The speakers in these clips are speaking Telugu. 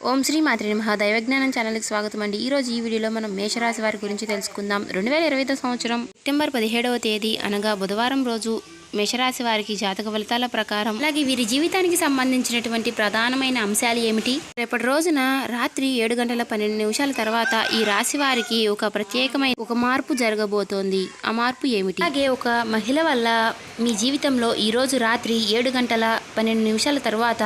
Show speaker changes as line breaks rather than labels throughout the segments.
ఓం శ్రీ మాత్రి మహా దైవజ్ఞానం ఛానల్కి స్వాగతం అండి. ఈ రోజు ఈ వీడియోలో మనం మేషరాశి వారి గురించి తెలుసుకుందాం. రెండు వేల ఇరవై సంవత్సరం సెప్టెంబర్ పదిహేడవ తేదీ అనగా బుధవారం రోజు మేషరాశి వారికి జాతక ఫలితాల ప్రకారం అలాగే వీరి జీవితానికి సంబంధించినటువంటి ప్రధానమైన అంశాలు ఏమిటి? రేపటి రోజున రాత్రి ఏడు గంటల పన్నెండు నిమిషాల తర్వాత ఈ రాశి వారికి ఒక ప్రత్యేకమైన ఒక మార్పు జరగబోతోంది. ఆ మార్పు ఏమిటి? అలాగే ఒక మహిళ వల్ల మీ జీవితంలో ఈ రోజు రాత్రి ఏడు గంటల పన్నెండు నిమిషాల తర్వాత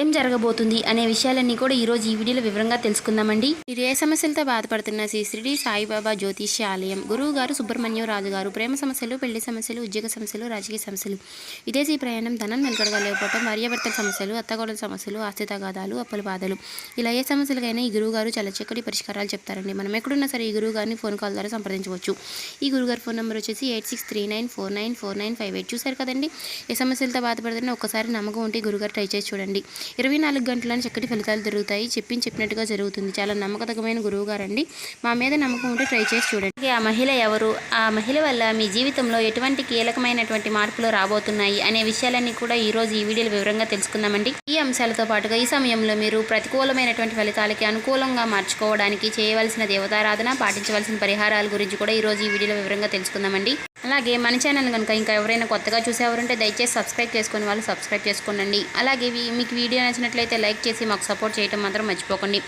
ఏం జరగబోతుంది అనే విషయాలన్నీ కూడా ఈరోజు ఈ వీడియోలో వివరంగా తెలుసుకుందామండి. మీరు ఏ సమస్యలతో బాధపడుతున్న శ్రీ షిరిడి సాయిబాబా జ్యోతిష్య ఆలయం గురువు గారు సుబ్రహ్మణ్యం రాజు గారు ప్రేమ సమస్యలు పెళ్ళి సమస్యలు ఉద్యోగ సమస్యలు రాజకీయ సమస్యలు విదేశీ ప్రయాణం ధనం నిలకడగా లేకపోవడం భార్యాభర్తల సమస్యలు అత్తగోడల సమస్యలు ఆస్తి తగాదాలు అప్పుల బాధలు ఇలా ఏ సమస్యలకైనా ఈ గురువు గారు చాలా చక్కటి పరిష్కారాలు చెప్తారండి. మనం ఎక్కడున్నా సరే ఈ గురువు గారిని ఫోన్ కాల్ ద్వారా సంప్రదించవచ్చు. ఈ గురుగారు ఫోన్ నెంబర్ వచ్చేసి eight six three nine four nine four nine five eight. చూసారు కదండి? ఏ సమస్యలతో బాధపడుతున్నా ఒక్కసారి నమ్మకం ఉంటే గురుగారు ట్రై చేసి చూడండి. ఇరవై నాలుగు గంటలని చక్కటి ఫలితాలు దొరుకుతాయి. చెప్పి చెప్పినట్టుగా జరుగుతుంది. చాలా నమ్మకతగమైన గురువు గారండి. మా మీద నమ్మకం ఉంటే ట్రై చేసి చూడండి. ఆ మహిళ ఎవరు? ఆ మహిళ వల్ల మీ జీవితంలో ఎటువంటి కీలకమైనటువంటి మార్పులు రాబోతున్నాయి అనే విషయాలన్నీ కూడా ఈ రోజు ఈ వీడియోలో వివరంగా తెలుసుకుందామండి. ఈ అంశాలతో పాటుగా ఈ సమయంలో మీరు ప్రతికూలమైనటువంటి ఫలితాలకి అనుకూలంగా మార్చుకోవడానికి చేయవలసిన దేవతారాధన పాటించవలసిన పరిహారాల గురించి కూడా ఈ రోజు ఈ వీడియోలో వివరంగా తెలుసుకుందామండి. అలాగే మన ఛానల్ కనుక ఇంకా ఎవరైనా కొత్తగా చూసేవారంటే దయచేసి సబ్స్క్రైబ్ చేసుకుని వాళ్ళు సబ్స్క్రైబ్ చేసుకోండి అలాగే మీకు వీడియో నచ్చినట్లయితే లైక్ చేసి మాకు సపోర్ట్ చేయడం మాత్రం మర్చిపోకండి.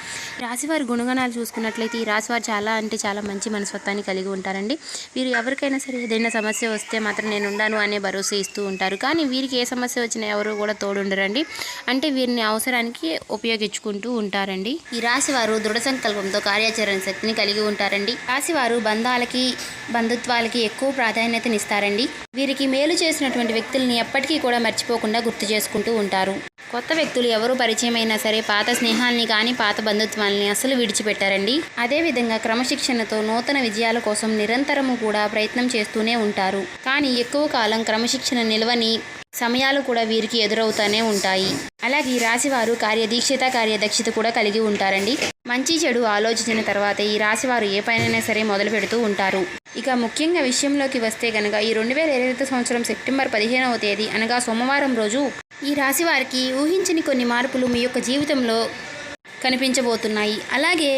రాశివారి గుణగణాలు చూసుకున్నట్లయితే ఈ రాశివారు చాలా అంటే చాలా మంచి మనస్తత్వాన్ని కలిగి ఉంటారండి. వీరు ఎవరికైనా సరే ఏదైనా సమస్య వస్తే మాత్రం నేను ఉండాను అనే భరోసా ఇస్తూ ఉంటారు. కానీ వీరికి ఏ సమస్య వచ్చినా ఎవరు కూడా తోడుండరండి. అంటే వీరిని అవసరానికి ఉపయోగించుకుంటూ ఉంటారండి. ఈ రాశి వారు దృఢ సంకల్పంతో కార్యాచరణ శక్తిని కలిగి ఉంటారండి. రాశివారు బంధాలకి బంధుత్వాలకి ఎక్కువ ప్రాధాన్యతనిస్తారండి. వీరికి మేలు చేసినటువంటి వ్యక్తుల్ని ఎప్పటికీ కూడా మర్చిపోకుండా గుర్తు చేసుకుంటూ ఉంటారు. కొత్త వ్యక్తులు ఎవరు పరిచయమైనా సరే పాత స్నేహాల్ని కానీ పాత బంధుత్వాల్ని అసలు విడిచిపెట్టారండి. అదేవిధంగా క్రమశిక్షణతో నూతన విజయాల కోసం నిరంతరము కూడా ప్రయత్నం చేస్తూనే ఉంటారు. కానీ ఎక్కువ కాలం క్రమశిక్షణ నిల్వని సమయాలు కూడా వీరికి ఎదురవుతూనే ఉంటాయి. అలాగే ఈ రాశివారు కార్యదీక్షత కార్యదక్షత కూడా కలిగి ఉంటారండి. మంచి చెడు ఆలోచించిన తర్వాత ఈ రాశివారు ఏ పనైనా సరే మొదలు పెడుతూ ఉంటారు. ఇక ముఖ్యంగా విషయంలోకి వస్తే గనక ఈ రెండు వేల ఇరవై సంవత్సరం సెప్టెంబర్ పదిహేనవ తేదీ అనగా సోమవారం రోజు ఈ రాశి వారికి ఊహించని కొన్ని మార్పులు మీ యొక్క జీవితంలో కనిపించబోతున్నాయి. అలాగే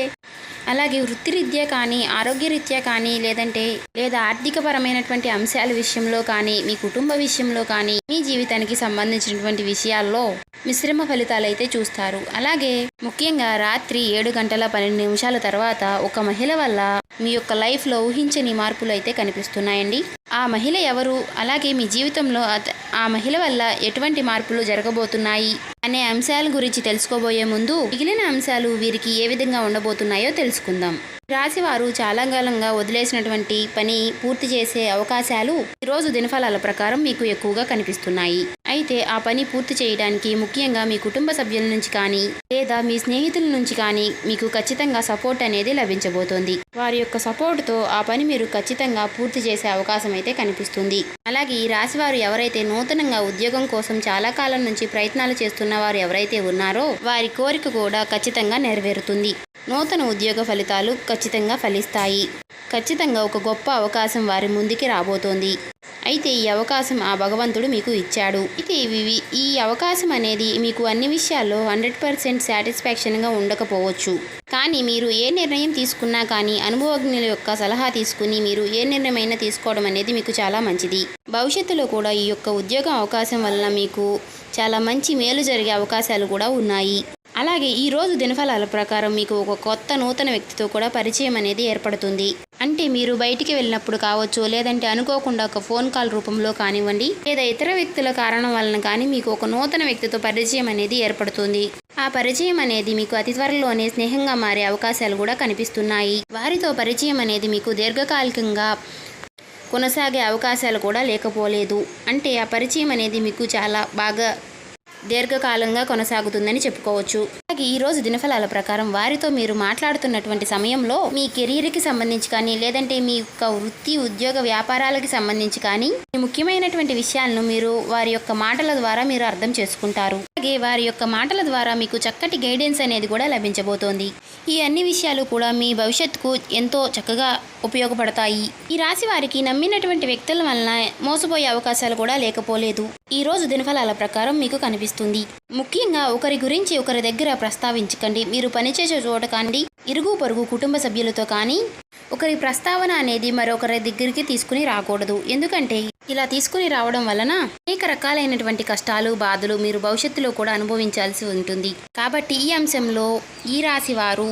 అలాగే వృత్తిరీత్యా కానీ ఆరోగ్యరీత్యా కానీ లేదంటే లేదా ఆర్థికపరమైనటువంటి అంశాల విషయంలో కానీ మీ కుటుంబ విషయంలో కానీ మీ జీవితానికి సంబంధించినటువంటి విషయాల్లో మిశ్రమ ఫలితాలు అయితే చూస్తారు. అలాగే ముఖ్యంగా రాత్రి ఏడు గంటల పన్నెండు నిమిషాల తర్వాత ఒక మహిళ వల్ల మీ యొక్క లైఫ్లో ఊహించని మార్పులు అయితే కనిపిస్తున్నాయండి. ఆ మహిళ ఎవరు? అలాగే మీ జీవితంలో అత- ఆ మహిళ వల్ల ఎటువంటి మార్పులు జరగబోతున్నాయి? అనే అంశాల గురించి తెలుసుకోబోయే ముందు మిగిలిన అంశాలు వీరికి ఏ విధంగా ఉండబోతున్నాయో తెలుసుకుందాం. రాశి వారు చాలా కాలంగా వదిలేసినటువంటి పని పూర్తి చేసే అవకాశాలు ఈరోజు దినఫలాల ప్రకారం మీకు ఎక్కువగా కనిపిస్తున్నాయి. అయితే ఆ పని పూర్తి చేయడానికి ముఖ్యంగా మీ కుటుంబ సభ్యుల నుంచి కానీ లేదా మీ స్నేహితుల నుంచి కానీ మీకు ఖచ్చితంగా సపోర్ట్ అనేది లభించబోతోంది. వారి యొక్క సపోర్ట్తో ఆ పని మీరు ఖచ్చితంగా పూర్తి చేసే అవకాశం అయితే కనిపిస్తుంది. అలాగే ఈ రాశివారు ఎవరైతే నూతనంగా ఉద్యోగం కోసం చాలా కాలం నుంచి ప్రయత్నాలు చేస్తున్న వారు ఎవరైతే ఉన్నారో వారి కోరిక కూడా ఖచ్చితంగా నెరవేరుతుంది. నూతన ఉద్యోగ ఫలితాలు ఖచ్చితంగా ఫలిస్తాయి. ఖచ్చితంగా ఒక గొప్ప అవకాశం వారి ముందుకి రాబోతోంది. అయితే ఈ అవకాశం ఆ భగవంతుడు మీకు ఇచ్చాడు. అయితే ఇవి ఈ అవకాశం అనేది మీకు అన్ని విషయాల్లో హండ్రెడ్ పర్సెంట్ సాటిస్ఫాక్షన్గా ఉండకపోవచ్చు. కానీ మీరు ఏ నిర్ణయం తీసుకున్నా కానీ అనుభవజ్ఞుల యొక్క సలహా తీసుకుని మీరు ఏ నిర్ణయమైనా తీసుకోవడం అనేది మీకు చాలా మంచిది. భవిష్యత్తులో కూడా ఈ యొక్క ఉద్యోగం అవకాశం వలన మీకు చాలా మంచి మేలు జరిగే అవకాశాలు కూడా ఉన్నాయి. అలాగే ఈ రోజు దినఫలాల ప్రకారం మీకు ఒక కొత్త నూతన వ్యక్తితో కూడా పరిచయం అనేది ఏర్పడుతుంది. అంటే మీరు బయటికి వెళ్ళినప్పుడు కావచ్చు లేదంటే అనుకోకుండా ఒక ఫోన్ కాల్ రూపంలో కానివ్వండి లేదా ఇతర వ్యక్తుల కారణం వలన కానీ మీకు ఒక నూతన వ్యక్తితో పరిచయం అనేది ఏర్పడుతుంది. ఆ పరిచయం అనేది మీకు అతి త్వరలోనే స్నేహంగా మారే అవకాశాలు కూడా కనిపిస్తున్నాయి. వారితో పరిచయం అనేది మీకు దీర్ఘకాలికంగా కొనసాగే అవకాశాలు కూడా లేకపోలేదు. అంటే ఆ పరిచయం అనేది మీకు చాలా బాగా దీర్ఘకాలంగా కొనసాగుతుందని చెప్పుకోవచ్చు. అలాగే ఈ రోజు దినఫలాల ప్రకారం వారితో మీరు మాట్లాడుతున్నటువంటి సమయంలో మీ కెరీర్కి సంబంధించి కానీ లేదంటే మీ యొక్క వృత్తి ఉద్యోగ వ్యాపారాలకి సంబంధించి కానీ ముఖ్యమైనటువంటి విషయాలను మీరు వారి యొక్క మాటల ద్వారా మీరు అర్థం చేసుకుంటారు. అలాగే వారి యొక్క మాటల ద్వారా మీకు చక్కటి గైడెన్స్ అనేది కూడా లభించబోతోంది. ఈ అన్ని విషయాలు కూడా మీ భవిష్యత్తుకు ఎంతో చక్కగా ఉపయోగపడతాయి. ఈ రాశి వారికి నమ్మినటువంటి వ్యక్తుల వలన మోసపోయే అవకాశాలు కూడా లేకపోలేదు. ఈ రోజు దినఫలాల ప్రకారం మీకు కనిపిస్తుంది. ముఖ్యంగా ఒకరి గురించి ఒకరి దగ్గర ప్రస్తావించకండి. మీరు పనిచేసే చోట కానీ ఇరుగు పొరుగు కుటుంబ సభ్యులతో కానీ ఒకరి ప్రస్తావన అనేది మరొకరి దగ్గరికి తీసుకుని రాకూడదు. ఎందుకంటే ఇలా తీసుకుని రావడం వలన అనేక రకాలైనటువంటి కష్టాలు బాధలు మీరు భవిష్యత్తులో కూడా అనుభవించాల్సి ఉంటుంది. కాబట్టి ఈ అంశంలో ఈ రాశి వారు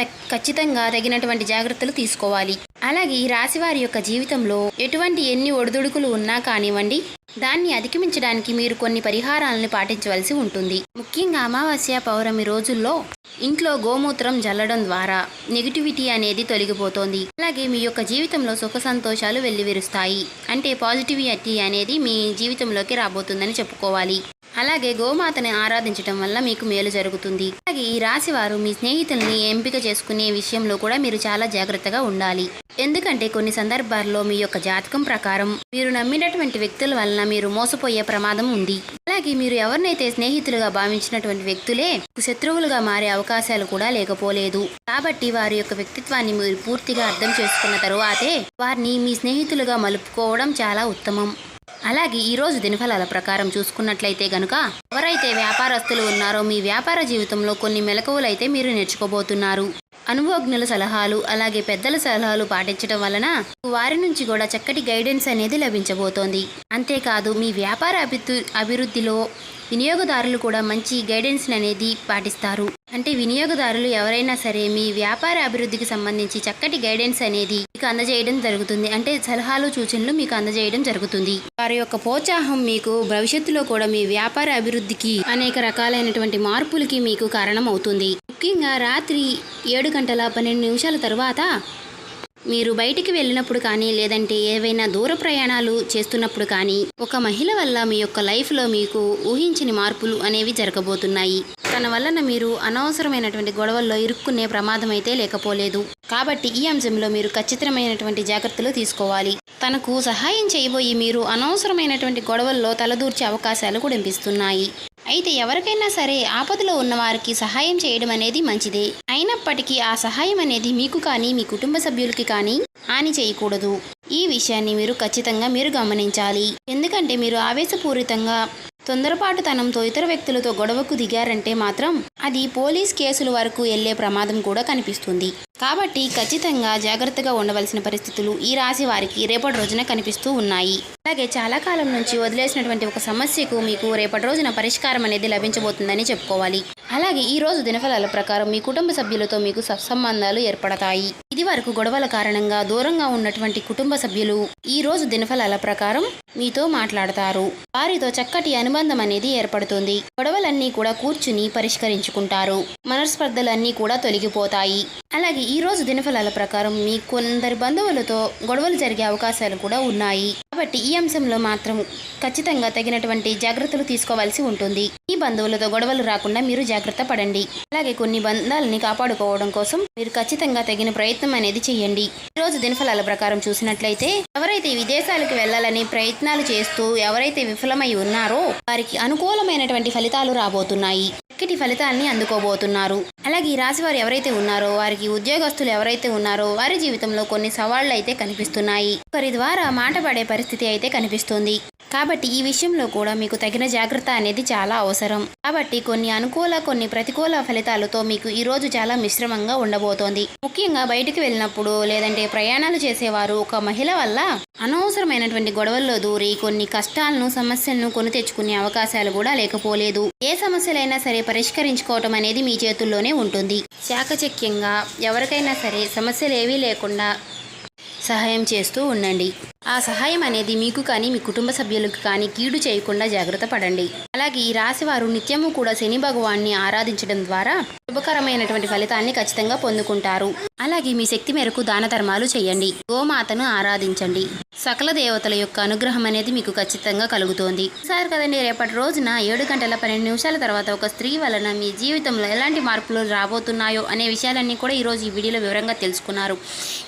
ఖచ్చితంగా తగినటువంటి జాగ్రత్తలు తీసుకోవాలి. అలాగే ఈ రాశి వారి యొక్క జీవితంలో ఎటువంటి ఎన్ని ఒడిదుడుకులు ఉన్నా కానివ్వండి దాన్ని అధిగమించడానికి మీరు కొన్ని పరిహారాలను పాటించవలసి ఉంటుంది. ముఖ్యంగా అమావాస్య పౌర్ణమి రోజుల్లో ఇంట్లో గోమూత్రం జల్లడం ద్వారా నెగిటివిటీ అనేది తొలగిపోతోంది. అలాగే మీ యొక్క జీవితంలో సుఖ సంతోషాలు వెల్లివిరుస్తాయి. అంటే పాజిటివిటీ అనేది మీ జీవితంలోకి రాబోతుందని చెప్పుకోవాలి. అలాగే గోమాతని ఆరాధించడం వల్ల మీకు మేలు జరుగుతుంది. అలాగే ఈ రాశి వారు మీ స్నేహితుల్ని ఎంపిక చేసుకునే విషయంలో కూడా మీరు చాలా జాగ్రత్తగా ఉండాలి. ఎందుకంటే కొన్ని సందర్భాల్లో మీ యొక్క జాతకం ప్రకారం మీరు నమ్మినటువంటి వ్యక్తుల వలన మీరు మోసపోయే ప్రమాదం ఉంది. అలాగే మీరు ఎవరినైతే స్నేహితులుగా భావించినటువంటి వ్యక్తులే శత్రువులుగా మారే అవకాశాలు కూడా లేకపోలేదు. కాబట్టి వారి యొక్క వ్యక్తిత్వాన్ని మీరు పూర్తిగా అర్థం చేసుకున్న తరువాతే వారిని మీ స్నేహితులుగా మలుపుకోవడం చాలా ఉత్తమం. అలాగే ఈ రోజు దినఫలాల ప్రకారం చూసుకున్నట్లయితే గనుక ఎవరైతే వ్యాపారస్తులు ఉన్నారో మీ వ్యాపార జీవితంలో కొన్ని మెలకువలైతే మీరు నేర్చుకోబోతున్నారు. అనుభవజ్ఞుల సలహాలు అలాగే పెద్దల సలహాలు పాటించడం వలన వారి నుంచి కూడా చక్కటి గైడెన్స్ అనేది లభించబోతోంది. అంతేకాదు మీ వ్యాపార అభివృద్ధి అభివృద్ధిలో వినియోగదారులు కూడా మంచి గైడెన్స్ అనేది పాటిస్తారు. అంటే వినియోగదారులు ఎవరైనా సరే మీ వ్యాపార అభివృద్ధికి సంబంధించి చక్కటి గైడెన్స్ అనేది మీకు అందజేయడం జరుగుతుంది. అంటే సలహాలు సూచనలు మీకు అందజేయడం జరుగుతుంది. వారి యొక్క ప్రోత్సాహం మీకు భవిష్యత్తులో కూడా మీ వ్యాపార అభివృద్ధికి అనేక రకాలైనటువంటి మార్పులకి మీకు కారణం అవుతుంది ముఖ్యంగా రాత్రి ఏడు గంటల పన్నెండు నిమిషాల తర్వాత మీరు బయటికి వెళ్ళినప్పుడు కానీ లేదంటే ఏవైనా దూర ప్రయాణాలు చేస్తున్నప్పుడు కానీ ఒక మహిళ వల్ల మీ యొక్క లైఫ్లో మీకు ఊహించని మార్పులు అనేవి జరగబోతున్నాయి. తన వలన మీరు అనవసరమైనటువంటి గొడవల్లో ఇరుక్కునే ప్రమాదం అయితే లేకపోలేదు. కాబట్టి ఈ అంశంలో మీరు ఖచ్చితమైనటువంటి జాగ్రత్తలు తీసుకోవాలి. తనకు సహాయం చేయబోయి మీరు అనవసరమైనటువంటి గొడవల్లో తలదూర్చే అవకాశాలు కూడా కనిపిస్తున్నాయి అయితే ఎవరికైనా సరే ఆపదలో ఉన్నవారికి సహాయం చేయడం అనేది మంచిదే. అయినప్పటికీ ఆ సహాయం అనేది మీకు కానీ మీ కుటుంబ సభ్యులకి కానీ హాని చేయకూడదు. ఈ విషయాన్ని మీరు ఖచ్చితంగా మీరు గమనించాలి. ఎందుకంటే మీరు ఆవేశపూరితంగా తొందరపాటుతనంతో ఇతర వ్యక్తులతో గొడవకు దిగారంటే మాత్రం అది పోలీస్ కేసుల వరకు వెళ్ళే ప్రమాదం కూడా కనిపిస్తుంది. కాబట్టి ఖచ్చితంగా జాగ్రత్తగా ఉండవలసిన పరిస్థితులు ఈ రాశి వారికి రేపటి రోజున కనిపిస్తూ ఉన్నాయి. అలాగే చాలా కాలం నుంచి వదిలేసినటువంటి ఒక సమస్యకు మీకు రేపటి రోజున పరిష్కారం అనేది లభించబోతుందని చెప్పుకోవాలి. అలాగే ఈ రోజు దినఫలాల ప్రకారం మీ కుటుంబ సభ్యులతో మీకు సత్సంబంధాలు ఏర్పడతాయి. ఇది వరకు గొడవల కారణంగా దూరంగా ఉన్నటువంటి కుటుంబ సభ్యులు ఈ రోజు దినఫలాల ప్రకారం మీతో మాట్లాడతారు. వారితో చక్కటి అనుబంధం అనేది ఏర్పడుతుంది. గొడవలన్నీ కూడా కూర్చుని పరిష్కరించుకుంటారు. మనస్పర్ధలన్నీ కూడా తొలగిపోతాయి. అలాగే ఈ రోజు దినఫలాల ప్రకారం మీ కొందరి బంధువులతో గొడవలు జరిగే అవకాశాలు కూడా ఉన్నాయి. కాబట్టి ఈ అంశంలో మాత్రం ఖచ్చితంగా తగినటువంటి జాగ్రత్తలు తీసుకోవాల్సి ఉంటుంది. ఈ బంధువులతో గొడవలు రాకుండా మీరు జాగ్రత్త పడండి. అలాగే కొన్ని బంధాలని కాపాడుకోవడం కోసం మీరు ఖచ్చితంగా తగిన ప్రయత్నం అనేది చేయండి ఈ రోజు దినఫలాల ప్రకారం చూసినట్లయితే ఎవరైతే విదేశాలకు వెళ్ళాలని ప్రయత్నాలు చేస్తూ ఎవరైతే విఫలమై ఉన్నారో వారికి అనుకూలమైనటువంటి ఫలితాలు రాబోతున్నాయి. చక్కటి ఫలితాలని అందుకోబోతున్నారు. అలాగే ఈ రాశి వారు ఎవరైతే ఉన్నారో వారికి ఉద్యోగస్తులు ఎవరైతే ఉన్నారో వారి జీవితంలో కొన్ని సవాళ్ళు అయితే కనిపిస్తున్నాయి. ఒకరి ద్వారా మాట పడే పరిస్థితి అయితే కనిపిస్తుంది. కాబట్టి ఈ విషయంలో కూడా మీకు తగిన జాగ్రత్త అనేది చాలా అవసరం. కాబట్టి కొన్ని అనుకూల కొన్ని ప్రతికూల ఫలితాలతో మీకు ఈరోజు చాలా మిశ్రమంగా ఉండబోతోంది. ముఖ్యంగా బయటికి వెళ్ళినప్పుడు లేదంటే ప్రయాణాలు చేసేవారు ఒక మహిళ వల్ల అనవసరమైనటువంటి గొడవల్లో దూరి కొన్ని కష్టాలను సమస్యలను కొని తెచ్చుకునే అవకాశాలు కూడా లేకపోలేదు. ఏ సమస్యలైనా సరే పరిష్కరించుకోవటం అనేది మీ చేతుల్లోనే ఉంటుంది. చాకచక్యంగా ఎవరికైనా సరే సమస్యలు ఏవీ లేకుండా సహాయం చేస్తూ ఉండండి. ఆ సహాయం అనేది మీకు కానీ మీ కుటుంబ సభ్యులకు కానీ కీడు చేయకుండా జాగ్రత్త పడండి. అలాగే ఈ రాశి వారు నిత్యము కూడా శని భగవాన్ని ఆరాధించడం ద్వారా శుభకరమైనటువంటి ఫలితాన్ని ఖచ్చితంగా పొందుకుంటారు. అలాగే మీ శక్తి మేరకు దాన ధర్మాలు చేయండి. గోమాతను ఆరాధించండి. సకల దేవతల యొక్క అనుగ్రహం అనేది మీకు ఖచ్చితంగా కలుగుతోంది. సార్ కదండి రేపటి రోజున ఏడు గంటల పన్నెండు నిమిషాల తర్వాత ఒక స్త్రీ వలన మీ జీవితంలో ఎలాంటి మార్పులు రాబోతున్నాయో అనే విషయాలన్నీ కూడా ఈరోజు ఈ వీడియోలో వివరంగా తెలుసుకున్నారు.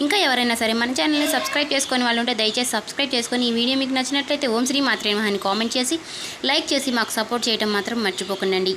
ఇంకా ఎవరైనా సరే మన ఛానల్ని సబ్స్క్రైబ్ చేసుకుని వాళ్ళు ఉంటే దయచేసి చేసి సబ్స్క్రైబ్ చేసుకొని ఈ వీడియో మీకు నచ్చినట్లయితే ఓం శ్రీ మాత్రే మహాని కామెంట్ చేసి లైక్ చేసి మాకు సపోర్ట్ చేయడం మాత్రం మర్చిపోకండి